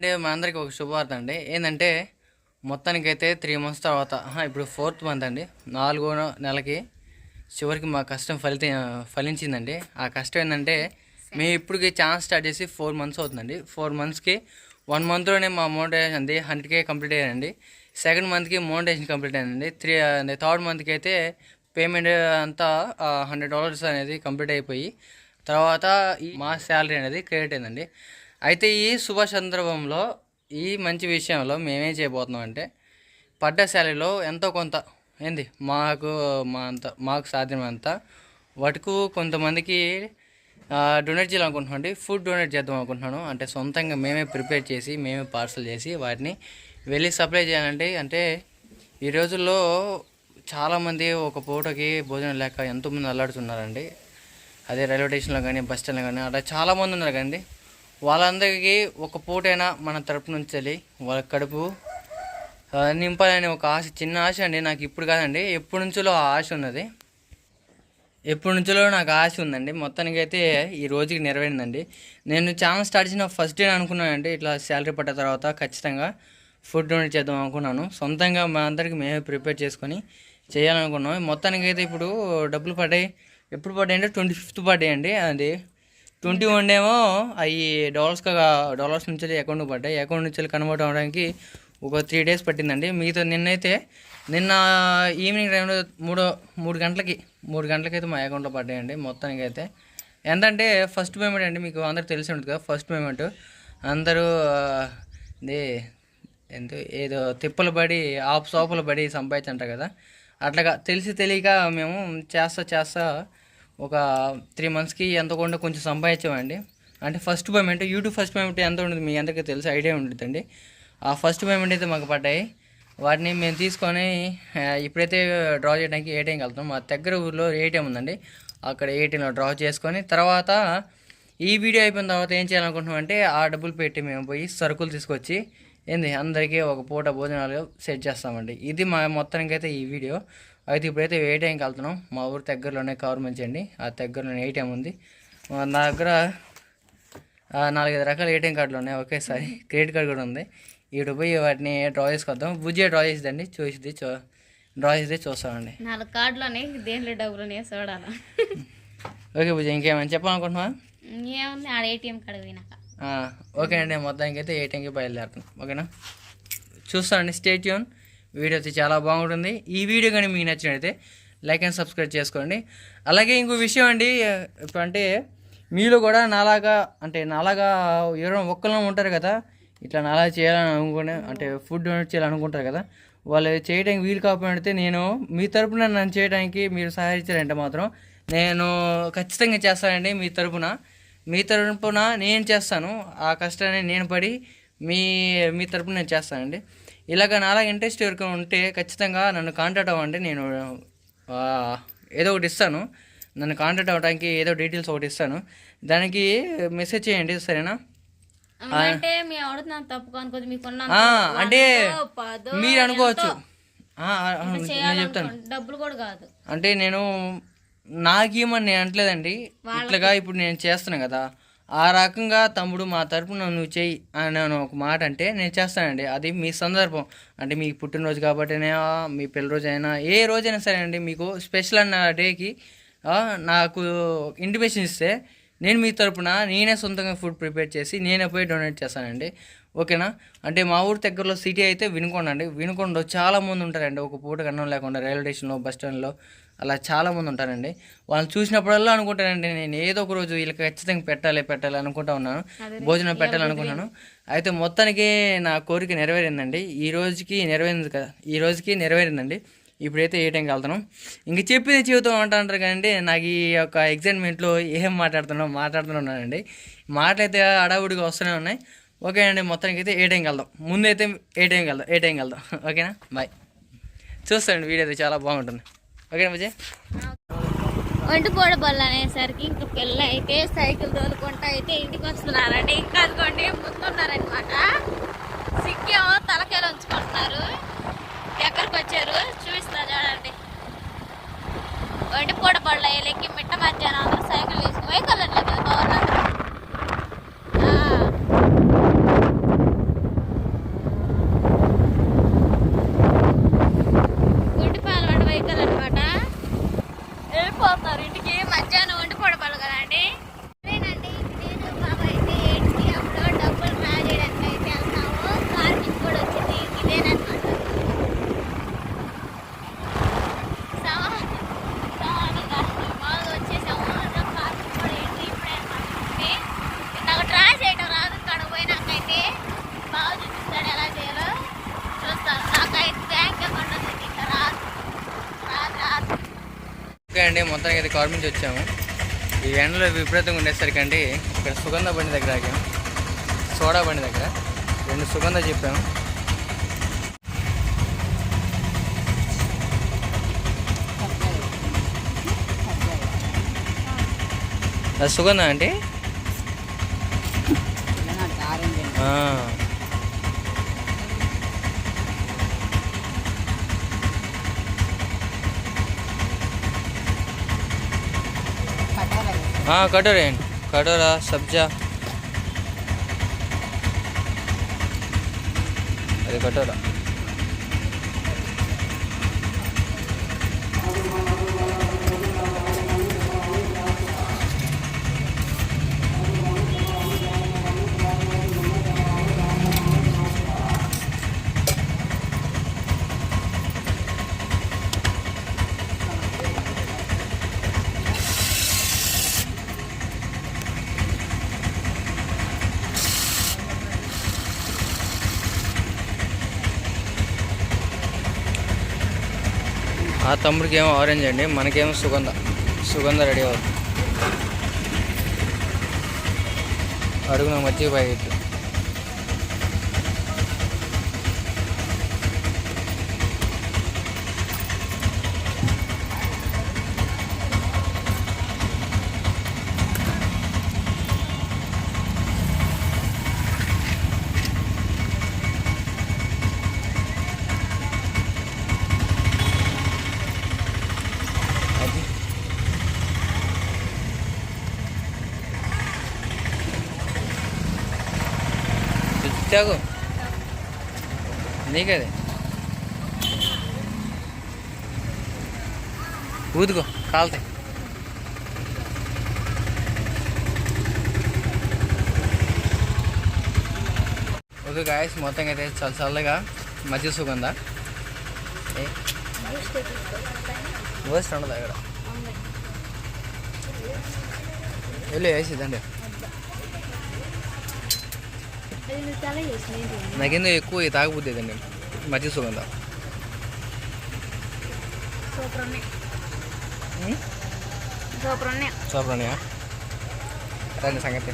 అంటే మా అందరికి ఒక శుభవార్త అండి. ఏంటంటే మొత్తానికైతే త్రీ మంత్స్ తర్వాత ఇప్పుడు ఫోర్త్ మంత్ అండి. నాలుగో నెలకి చివరికి మా కష్టం ఫలిత ఫలించిందండి. ఆ కష్టం ఏంటంటే మేము ఇప్పటికి ఛాన్స్ స్టార్ట్ చేసి ఫోర్ మంత్స్ అవుతుందండి. ఫోర్ మంత్స్కి వన్ మంత్లోనే మా మోనిటైజేషన్ అంది హండ్రెడ్ కే కంప్లీట్ అయ్యానండి సెకండ్ మంత్కి మోనిటైజేషన్ కంప్లీట్ అయిందండి త్రీ థర్డ్ మంత్కి అయితే పేమెంట్ అంతా హండ్రెడ్ డాలర్స్ అనేది కంప్లీట్ అయిపోయి తర్వాత మా శాలరీ అనేది క్రియేట్ అయిందండి. అయితే ఈ శుభ సందర్భంలో ఈ మంచి విషయంలో మేమేం చేయబోతున్నాం అంటే పడ్డ శాలరీలో ఎంతో కొంత ఏంది మాకు మా అంత మాకు సాధ్యమంత వటుకు కొంతమందికి డొనేట్ చేయాలనుకుంటున్నామండి. ఫుడ్ డొనేట్ చేద్దాం అనుకుంటున్నాను. అంటే సొంతంగా మేమే ప్రిపేర్ చేసి మేమే పార్సల్ చేసి వాటిని వెళ్ళి సప్లై చేయాలండి అంటే ఈ రోజుల్లో చాలామంది ఒక పూటకి భోజనం లేక ఎంతోమంది అల్లాడుతున్నారండి. అదే రైల్వే స్టేషన్లో కానీ బస్ స్టాండ్లో కానీ అలా చాలామంది ఉన్నారు కదండి. వాళ్ళందరికీ ఒక పూటైనా మన తరపు నుంచి వెళ్ళి వాళ్ళ కడుపు నింపాలని ఒక ఆశ చిన్న ఆశ అండి. నాకు ఇప్పుడు కాదండి. ఎప్పటి నుంచో ఆ ఆశ ఉన్నది? ఎప్పటి నుంచో నాకు ఆశ ఉందండి. మొత్తానికి అయితే ఈ రోజుకి నెరవేరిందండి. నేను ఛానల్ స్టార్ట్ చేసిన ఫస్ట్ డే అనుకున్నానండి. ఇట్లా శాలరీ పడ్డ తర్వాత ఖచ్చితంగా ఫుడ్ డొనేట్ చేద్దాం అనుకున్నాను. సొంతంగా మా అందరికి మేమే ప్రిపేర్ చేసుకొని చేయాలనుకున్నాం. మొత్తానికి అయితే ఇప్పుడు డబ్బులు పడ్డాయి. ఎప్పుడు పడ్డాయి అంటే ట్వంటీ ఫిఫ్త్ పడ్డాయి అండి. అది ట్వంటీ వన్ ఏమో అవి డాలర్స్గా డాలర్స్ నుంచి అకౌంట్కి పడ్డాయి. అకౌంట్ నుంచి కన్వర్ట్ అవ్వడానికి ఒక త్రీ డేస్ పట్టిందండి. మిగతా నిన్నైతే నిన్న ఈవినింగ్ టైంలో మూడో మూడు గంటలకి మూడు గంటలకైతే మా అకౌంట్లో పడ్డాయండి మొత్తానికి అయితే. ఎంతంటే ఫస్ట్ పేమెంట్ అండి మీకు అందరూ తెలిసి ఉంటుంది కదా ఫస్ట్ పేమెంట్ అందరూ ఇది ఎంతో ఏదో తిప్పలు పడి ఆపు సోపులు పడి సంపాదించంట కదా. అట్లాగా తెలిసి తెలియక మేము చేస్తా చేస్తా ఒక త్రీ మంత్స్కి ఎంత కొండ కొంచెం సంపాదించామండి. అంటే first payment YouTube first payment ఎంత ఉంటుంది మీ అందరికీ తెలిసి ఐడియా ఉంటుందండి ఆ ఫస్ట్ పేమెంట్ అయితే మాకు పడ్డాయి. వాటిని మేము తీసుకొని ఇప్పుడైతే డ్రా చేయడానికి ఏటీఎంకి వెళ్తాం మా దగ్గర ఊర్లో ఏటీఎం ఉందండి. అక్కడ ఏటీఎంలో డ్రా చేసుకొని తర్వాత ఈ వీడియో అయిపోయిన తర్వాత ఏం చేయాలనుకుంటున్నాం అంటే ఆ డబ్బులు పెట్టి మేము పోయి సరుకులు తీసుకొచ్చి ఏంది అందరికీ ఒక పూట భోజనాలు సెట్ చేస్తామండి. ఇది మా మొత్తానికి అయితే ఈ వీడియో. అయితే ఇప్పుడైతే ఏటీఎంకి వెళ్తున్నాం? మా ఊరు దగ్గరలోనే కవర్ మంచి అండి. ఆ దగ్గరలోనే ఏటీఎం ఉంది? నా దగ్గర నాలుగైదు రకాల ఏటీఎం కార్డులు ఉన్నాయి. ఒకేసారి క్రెడిట్ కార్డు కూడా ఉంది. ఇక్కడ పోయి వాటిని డ్రా చేసుకొద్దాం. బుజ్జి డ్రా చేసిద్దండి. చూసిద్ది చూ డ్రా చేసి చూస్తామండి నాలుగు కార్డులోనే దేంట్లో డబ్బులు చూడాలి. ఓకే బుజ్జి ఇంకేమైనా చెప్పాలనుకుంటున్నావా? ఏముంది ఆడ ఏటీఎం కాడ పోయినాక. ఓకే అండి మొత్తానికి అయితే ఏటీఎంకి బయలుదేరుతాం. ఓకేనా? చూస్తానండి స్టేట్ యూన్ వీడియో అయితే చాలా బాగుంటుంది. ఈ వీడియో కానీ మీకు నచ్చినట్లయితే లైక్ అండ్ సబ్స్క్రైబ్ చేసుకోండి. అలాగే ఇంకో విషయం అండి ఇప్పుడు అంటే మీలో కూడా నాలాగా అంటే నాలాగా ఎవరైనా ఒక్కళ్ళం ఉంటారు కదా ఇట్లా నాలా చేయాలని అనుకునే అంటే ఫుడ్ డొనేట్ చేయాలనుకుంటారు కదా వాళ్ళు చేయడానికి వీలు కాకపోతే నేను మీ తరపున నన్ను చేయడానికి మీరు సహాయించారంటే మాత్రం నేను ఖచ్చితంగా చేస్తానండి మీ తరపున. మీ తరపున నేను చేస్తాను. ఆ కష్టాన్ని నేను పడి మీ మీ తరపున నేను చేస్తానండి. ఇలాగ నాలాగ ఇంట్రెస్ట్ ఎవరికి ఉంటే ఖచ్చితంగా నన్ను కాంటాక్ట్ అవ్వండి. నేను ఏదో ఒకటి ఇస్తాను. నన్ను కాంటాక్ట్ అవ్వడానికి ఏదో డీటెయిల్స్ ఒకటి ఇస్తాను. దానికి మెసేజ్ చేయండి సరేనా? అంటే మీరు అనుకోవచ్చు. నేను చెప్తాను. డబ్బులు కూడా కాదు. అంటే నేను నాకేమని నేను అంటలేదండి ఇట్లాగా ఇప్పుడు నేను చేస్తున్నాను కదా ఆ రకంగా తమ్ముడు మా తరపున నువ్వు చెయ్యి అని ఒక మాట అంటే నేను చేస్తానండి. అది మీ సందర్భం. అంటే మీ పుట్టినరోజు కాబట్టినా మీ పెళ్ళి రోజు అయినా ఏ రోజైనా సరే అండి మీకు స్పెషల్ అన్న డేకి నాకు ఇంటిమేషన్ ఇస్తే నేను మీ తరపున నేనే సొంతంగా ఫుడ్ ప్రిపేర్ చేసి నేనే పోయి డొనేట్ చేస్తానండి. ఓకేనా? అంటే మా ఊరు దగ్గరలో సిటీ అయితే వినుకొండ అండి. వినుకొండలో చాలా మంది ఉంటారండి. ఒక పూట అన్నం లేకుండా రైల్వే స్టేషన్లో బస్ స్టాండ్లో అలా చాలా మంది ఉంటారండి. వాళ్ళని చూసినప్పుడల్లా అనుకుంటానండి నేను ఏదో ఒక రోజు వీళ్ళకి ఖచ్చితంగా పెట్టాలి పెట్టాలి అనుకుంటా ఉన్నాను. భోజనం పెట్టాలి అనుకున్నాను అయితే మొత్తానికి నా కోరిక నెరవేరిందండి. ఈ రోజుకి నెరవేరింది కదా ఈ రోజుకి నెరవేరిందండి. ఇప్పుడైతే ఏ టైంకి వెళ్తున్నాం ఇంక చెప్పింది చెబుతాం అంటారు కానీ నాకు ఈ యొక్క ఎగ్జైట్మెంట్లో ఏం మాట్లాడుతున్నాం మాట్లాడుతున్నానండి. మాటలు అయితే అడావుడిగా వస్తూనే ఉన్నాయి. ఓకే అండి మొత్తానికి అయితే ఏ టైంకి వెళ్దాం. ముందైతే ఏ టైంకి వెళ్దాం ఏ టైంకి వెళ్దాం. ఓకేనా? బాయ్. చూస్తాండి వీడియో అయితే చాలా బాగుంటుంది. ఓకేనా విజయ్. ఒంటిపోడ బల్ల అనేసరికి ఇంక పిల్ల అయితే సైకిల్ తోలుకుంటా అయితే ఇంటికి వస్తున్నారండి. ఇంకా అనుకోండి ముందున్నారనమాట సిక్కేమో తలకాయలు ఉంచుకుంటున్నారు. ఎక్కడికి వచ్చారు? చూపిస్తా చూడండి. ఒంటిపోడ బళ్ళ ఎక్కి మిట్ట మధ్యాహ్నం అందరూ సైకిల్ వేసుకుని కలర్లో గవర్నమెంట్ అండి మొత్తానికి అయితే కార్ నుంచి వచ్చాము. ఈ ఎండలో విపరీతంగా ఉండేసరికి అండి ఇక్కడ సుగంధ బండి దగ్గర ఆగాము సోడా బండి దగ్గర. రెండు సుగంధ చెప్పాము అది సుగంధ అండి? ఆ. ఆ, కటోరా అండి కటోరా సబ్జా అది ఆ తమ్ముడికి ఏమో ఆరెంజ్ అండి మనకేమో సుగంధ సుగంధ రెడీ అవుతుంది. అడుగున మజ్జిగ ప్యాకెట్ అది త్యాగు నీకదే ఊదుకో కాలుతాయి ఓకే గాయస్ మొత్తంగా అయితే చాలా చల్లగా మధ్య సుగంధ వేస్ట్ ఉండదు ఇక్కడ వెళ్ళి వేసిద్దండి నాకేందో ఎక్కువ తాగబుద్ది అండి మధ్య సుగంధ సూపర్ రండి సంగతి.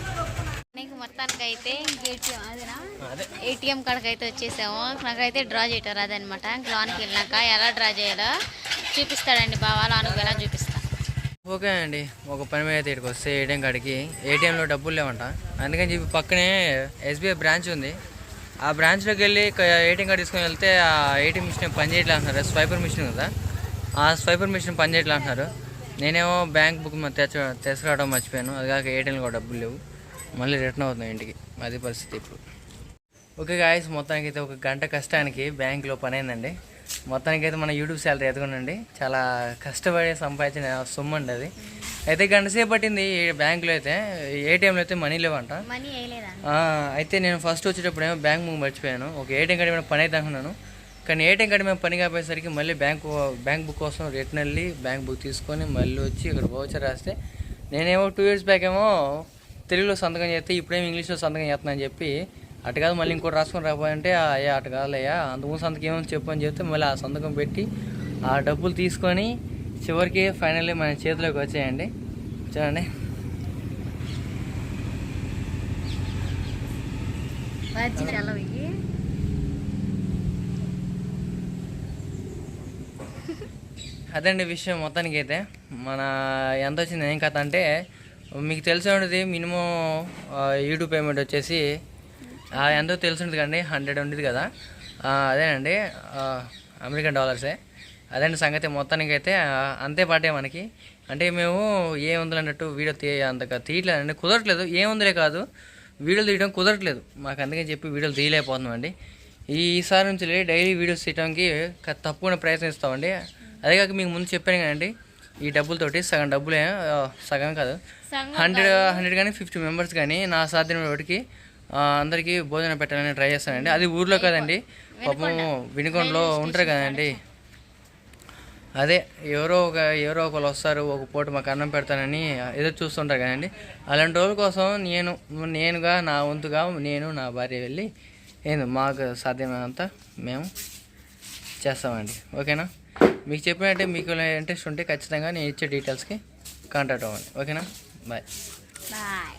నీకు మొత్తానికి అయితే ఏటీఎం అదేనా? అదే. ఏటీఎం కాడికి అయితే వచ్చేసాము నాకైతే డ్రా చేయటం రాదనమాట. లోనికి వెళ్ళినాక ఎలా డ్రా చేయాలో చూపిస్తాడండి బావా లోనికి. చూపిస్తా ఓకే అండి. ఒక పని మీద అయితే ఇక్కడికి వస్తే ఏటీఎం కాడికి. ఏటీఎంలో డబ్బులు లేవంట. అందుకని చెప్పి పక్కనే ఎస్బీఐ బ్రాంచ్ ఉంది. ఆ బ్రాంచ్లోకి వెళ్ళి ఏటీఎం కార్డు తీసుకొని వెళ్తే ఆ ఏటీఎం మిషన్ పని అంటున్నారు. స్వైపర్ మిషన్ కదా. ఆ స్వైపర్ మిషన్ పని చేయట్లేదు అంటున్నారు. నేనేమో బ్యాంక్ బుక్ తెచ్చ తీసుకురావడం మర్చిపోయాను. అది కాక ఏటీఎంలో కూడా డబ్బులు లేవు. మళ్ళీ రిటర్న్ అవుతున్నాయి ఇంటికి. అది పరిస్థితి ఇప్పుడు. ఓకే గాయస్ మొత్తానికి అయితే ఒక గంట కష్టానికి బ్యాంక్లో పని అయిందండి. మొత్తానికి అయితే మన యూట్యూబ్ శాలరీ ఎదగనండి చాలా కష్టపడి సంపాదించిన సొమ్ము అండి అది. అయితే గంట సేపు పట్టింది బ్యాంకులో అయితే. ఏటీఎంలో అయితే మనీ లేవంట. అయితే నేను ఫస్ట్ వచ్చేటప్పుడు ఏమో బ్యాంక్ ముందు మర్చిపోయాను. ఒక ఏటీఎం కార్డు మీద పని అయితే అనుకున్నాను. కానీ ఏటీఎం కార్డు మీద పని కాపోయేసరికి మళ్ళీ బ్యాంక్ బ్యాంక్ బుక్ కోసం రిటర్న్ వెళ్ళి బ్యాంక్ బుక్ తీసుకొని మళ్ళీ వచ్చి ఇక్కడ వోచర్ రాస్తే నేనేమో టూ ఇయర్స్ బ్యాక్ ఏమో తెలుగులో సంతకం చేస్తే ఇప్పుడేమో ఇంగ్లీష్లో సంతకం చేస్తున్నాను చెప్పి అటు కాదు మళ్ళీ ఇంకోటి రాసుకొని రాబోయంటే అయ్యా అటు కాదులయ్యా అంతకుముందు సంతకం ఏమో చెప్పు అని చెప్తే మళ్ళీ ఆ సంతకం పెట్టి ఆ డబ్బులు తీసుకొని చివరికి ఫైనల్లీ మన చేతిలోకి వచ్చాయండి. చూడండి. అదండి విషయం మొత్తానికి అయితే మన ఎంత వచ్చింది ఏం కథ అంటే మీకు తెలిసి ఉండేది మినిమం యూట్యూబ్ పేమెంట్ వచ్చేసి ఎంతో తెలిసి ఉంటుంది కండి హండ్రెడ్ ఉండేది కదా. అదేనండి అమెరికన్ డాలర్సే. అదండి సంగతి మొత్తానికి అయితే అంతే పాటే మనకి. అంటే మేము ఏముంది అన్నట్టు వీడియో తీ అంతగా తీయట్లేదండి కుదరట్లేదు. ఏముందిలే కాదు వీడియోలు తీయడం కుదరట్లేదు. మాకు అందుకని చెప్పి వీడియోలు తీయలేకపోతున్నామండి. ఈసారి నుంచి డైలీ వీడియోస్ తీయడానికి తప్పకుండా ప్రయత్నిస్తామండి అదే కాక మీకు ముందు చెప్పాను కదండి ఈ డబ్బులతోటి సగం డబ్బులే సగం కాదు. హండ్రెడ్ హండ్రెడ్ కానీ ఫిఫ్టీ మెంబర్స్ కానీ నా సాధ్యమైన వాటికి అందరికీ భోజనం పెట్టాలని ట్రై చేస్తానండి. అది ఊర్లో కదండి. పాపం వినుకొండలో ఉంటారు కదండి. అదే ఎవరో ఒక ఎవరో ఒకరు వస్తారు ఒక పూట మాకు అన్నం పెడతానని ఎదురు చూస్తుంటారు కదండి. అలాంటి రోజుల కోసం నేను నేనుగా నా వంతుగా నేను నా భార్య వెళ్ళి ఏంది మాకు సాధ్యమైనంత మేము చేస్తామండి. ఓకేనా? మీకు చెప్పినట్టే మీకు ఇంట్రెస్ట్ ఉంటే ఖచ్చితంగా నేను ఇచ్చే డీటెయిల్స్కి కాంటాక్ట్ అవ్వండి. ఓకేనా? Bye bye